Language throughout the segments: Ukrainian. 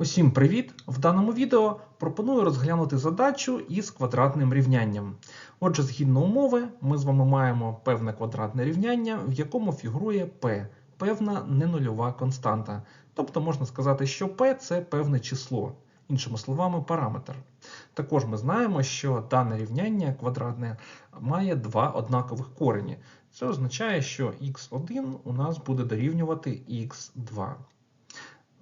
Усім привіт! В даному відео пропоную розглянути задачу із квадратним рівнянням. Отже, згідно умови, ми з вами маємо певне квадратне рівняння, в якому фігурує p, певна ненульова константа. Тобто можна сказати, що p це певне число, іншими словами, параметр. Також ми знаємо, що дане рівняння квадратне має два однакових корені. Це означає, що x1 у нас буде дорівнювати x2.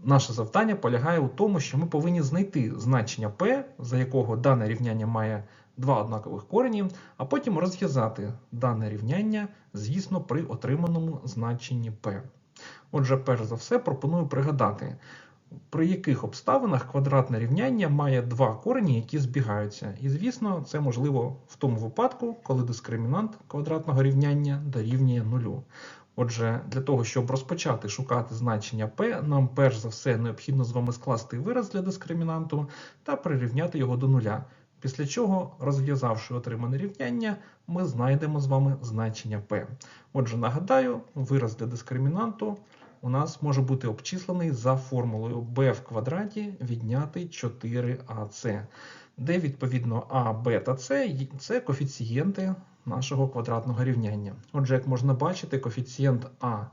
Наше завдання полягає у тому, що ми повинні знайти значення p, за якого дане рівняння має два однакових корені, а потім розв'язати дане рівняння, звісно, при отриманому значенні p. Отже, перш за все, пропоную пригадати, при яких обставинах квадратне рівняння має два корені, які збігаються. І, звісно, це можливо в тому випадку, коли дискримінант квадратного рівняння дорівнює нулю. Отже, для того, щоб розпочати шукати значення p, нам перш за все необхідно з вами скласти вираз для дискримінанту та прирівняти його до нуля. Після чого, розв'язавши отримане рівняння, ми знайдемо з вами значення p. Отже, нагадаю, вираз для дискримінанту у нас може бути обчислений за формулою b в квадраті відняти 4ac, де відповідно а, b та c – це коефіцієнти нашого квадратного рівняння. Отже, як можна бачити, коефіцієнт А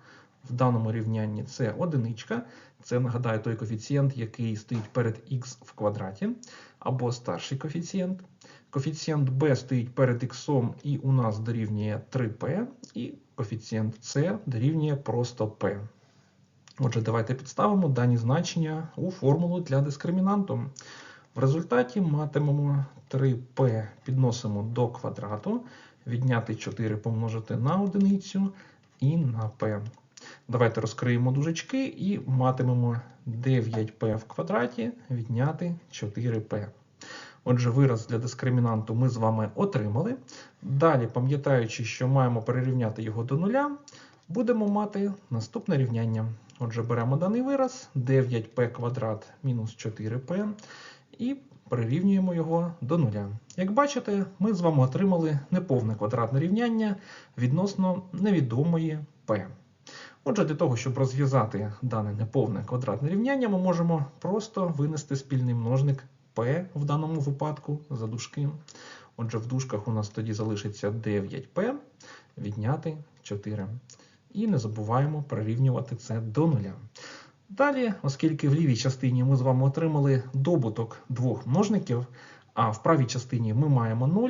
в даному рівнянні це одиничка. Це, нагадаю, той коефіцієнт, який стоїть перед х в квадраті, або старший коефіцієнт. Коефіцієнт b стоїть перед х і у нас дорівнює 3p, і коефіцієнт c дорівнює просто p. Отже, давайте підставимо дані значення у формулу для дискримінанту. В результаті матимемо 3p підносимо до квадрату, відняти 4 помножити на одиницю і на p. Давайте розкриємо дужечки і матимемо 9p в квадраті відняти 4p. Отже, вираз для дискримінанту ми з вами отримали. Далі, пам'ятаючи, що маємо перерівняти його до нуля, будемо мати наступне рівняння. Отже, беремо даний вираз 9p квадрат мінус 4p і прирівнюємо його до нуля. Як бачите, ми з вами отримали неповне квадратне рівняння відносно невідомої p. Отже, для того, щоб розв'язати дане неповне квадратне рівняння, ми можемо просто винести спільний множник p в даному випадку за дужки. Отже, в дужках у нас тоді залишиться 9p відняти 4. І не забуваємо прирівнювати це до нуля. Далі, оскільки в лівій частині ми з вами отримали добуток двох множників, а в правій частині ми маємо 0,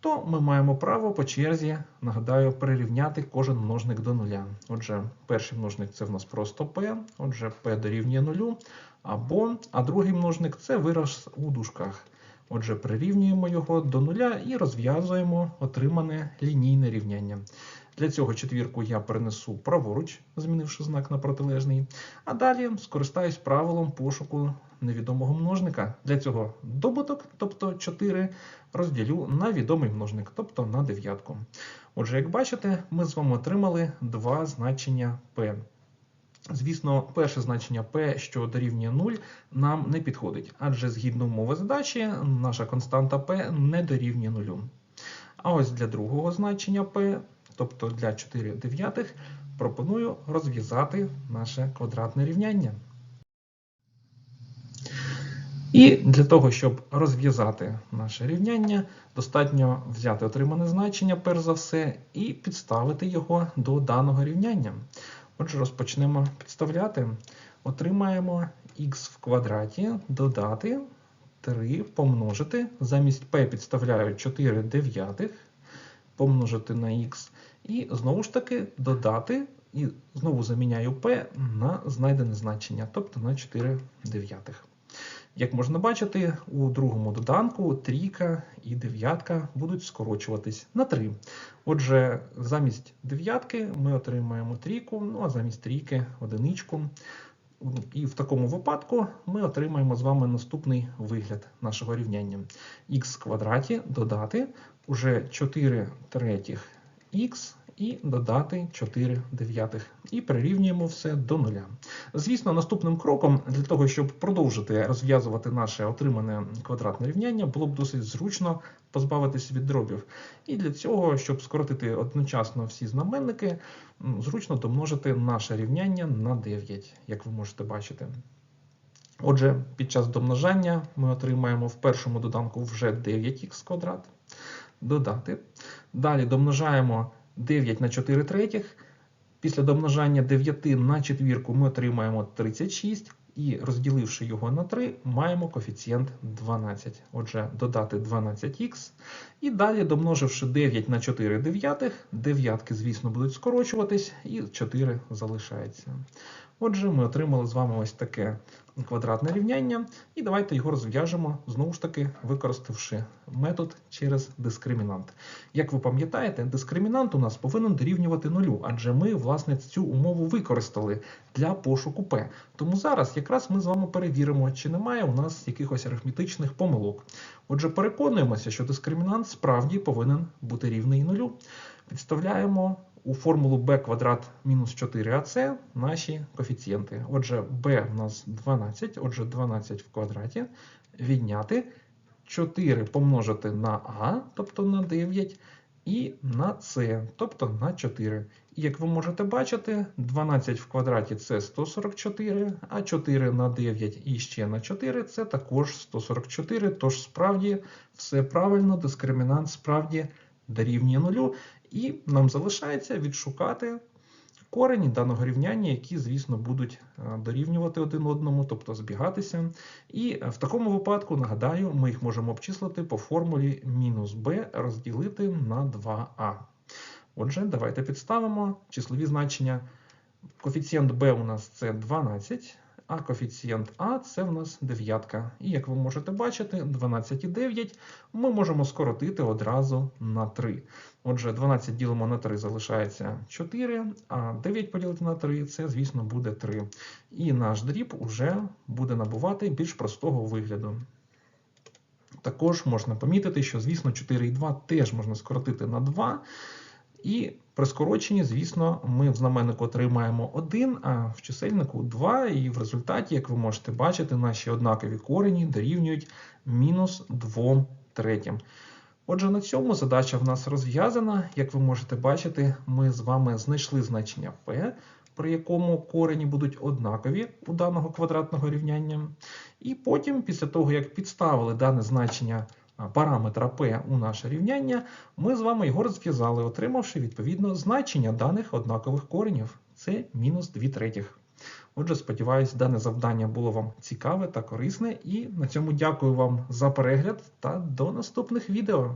то ми маємо право по черзі, нагадаю, перерівняти кожен множник до нуля. Отже, перший множник це в нас просто p, отже, p дорівнює 0, або, а другий множник це вираз у дужках. Отже, прирівнюємо його до нуля і розв'язуємо отримане лінійне рівняння. Для цього четвірку я перенесу праворуч, змінивши знак на протилежний. А далі скористаюсь правилом пошуку невідомого множника. Для цього добуток, тобто 4, розділю на відомий множник, тобто на дев'ятку. Отже, як бачите, ми з вами отримали два значення p. Звісно, перше значення p, що дорівнює 0, нам не підходить, адже згідно умови задачі, наша константа p не дорівнює 0. А ось для другого значення p, тобто для 4 дев'ятих, пропоную розв'язати наше квадратне рівняння. І для того, щоб розв'язати наше рівняння, достатньо взяти отримане значення, перш за все, і підставити його до даного рівняння. Отже, розпочнемо підставляти. Отримаємо х в квадраті додати 3 помножити. Замість p підставляю 4 дев'ятих, помножити на х. І знову ж таки додати, і знову заміняю p на знайдене значення, тобто на 4 дев'ятих. Як можна бачити, у другому доданку трійка і дев'ятка будуть скорочуватись на 3. Отже, замість дев'ятки ми отримаємо трійку, ну а замість трійки одиничку. І в такому випадку ми отримаємо з вами наступний вигляд нашого рівняння. х квадраті додати уже 4 третіх х і додати 4 дев'ятих. І прирівнюємо все до нуля. Звісно, наступним кроком для того, щоб продовжити розв'язувати наше отримане квадратне рівняння, було б досить зручно позбавитися від дробів. І для цього, щоб скоротити одночасно всі знаменники, зручно домножити наше рівняння на 9, як ви можете бачити. Отже, під час домножання ми отримаємо в першому доданку вже 9х квадрат. Додати. Далі домножаємо 9 на 4 третіх. Після домножання 9 на четвірку ми отримаємо 36. І розділивши його на 3, маємо коефіцієнт 12. Отже, додати 12х. І далі, домноживши 9 на 4 дев'ятих, дев'ятки, звісно, будуть скорочуватись, і 4 залишається. Отже, ми отримали з вами ось таке квадратне рівняння, і давайте його розв'яжемо, знову ж таки, використавши метод через дискримінант. Як ви пам'ятаєте, дискримінант у нас повинен дорівнювати нулю, адже ми, власне, цю умову використали для пошуку P. Тому зараз якраз ми з вами перевіримо, чи немає у нас якихось арифметичних помилок. Отже, переконуємося, що дискримінант справді повинен бути рівний нулю. Підставляємо у формулу b квадрат мінус 4ac наші коефіцієнти. Отже, b у нас 12, отже, 12 в квадраті. Відняти 4 помножити на a, тобто на 9, і на c, тобто на 4. І як ви можете бачити, 12 в квадраті це 144, а 4 на 9 і ще на 4 це також 144. Тож справді все правильно, дискримінант справді дорівнює нулю. І нам залишається відшукати корені даного рівняння, які, звісно, будуть е, дорівнювати один одному, тобто збігатися. І е, в такому випадку, нагадаю, ми їх можемо обчислити по формулі мінус b розділити на 2а. Отже, давайте підставимо числові значення. Коефіцієнт b у нас це 12, а коефіцієнт А це в нас дев'ятка. І як ви можете бачити, 12 і 9 ми можемо скоротити одразу на 3. Отже, 12 ділимо на 3 залишається 4, а 9 поділити на 3 це, звісно, буде 3. І наш дріб уже буде набувати більш простого вигляду. Також можна помітити, що, звісно, 4 і 2 теж можна скоротити на 2. І при скороченні, звісно, ми в знаменнику отримаємо 1, а в чисельнику 2. І в результаті, як ви можете бачити, наші однакові корені дорівнюють мінус 2 третім. Отже, на цьому задача в нас розв'язана. Як ви можете бачити, ми з вами знайшли значення p, при якому корені будуть однакові у даного квадратного рівняння. І потім, після того, як підставили дане значення параметра p у наше рівняння, ми з вами його розв'язали, отримавши відповідно значення даних однакових коренів. Це мінус 2 третіх. Отже, сподіваюся, дане завдання було вам цікаве та корисне. І на цьому дякую вам за перегляд та до наступних відео.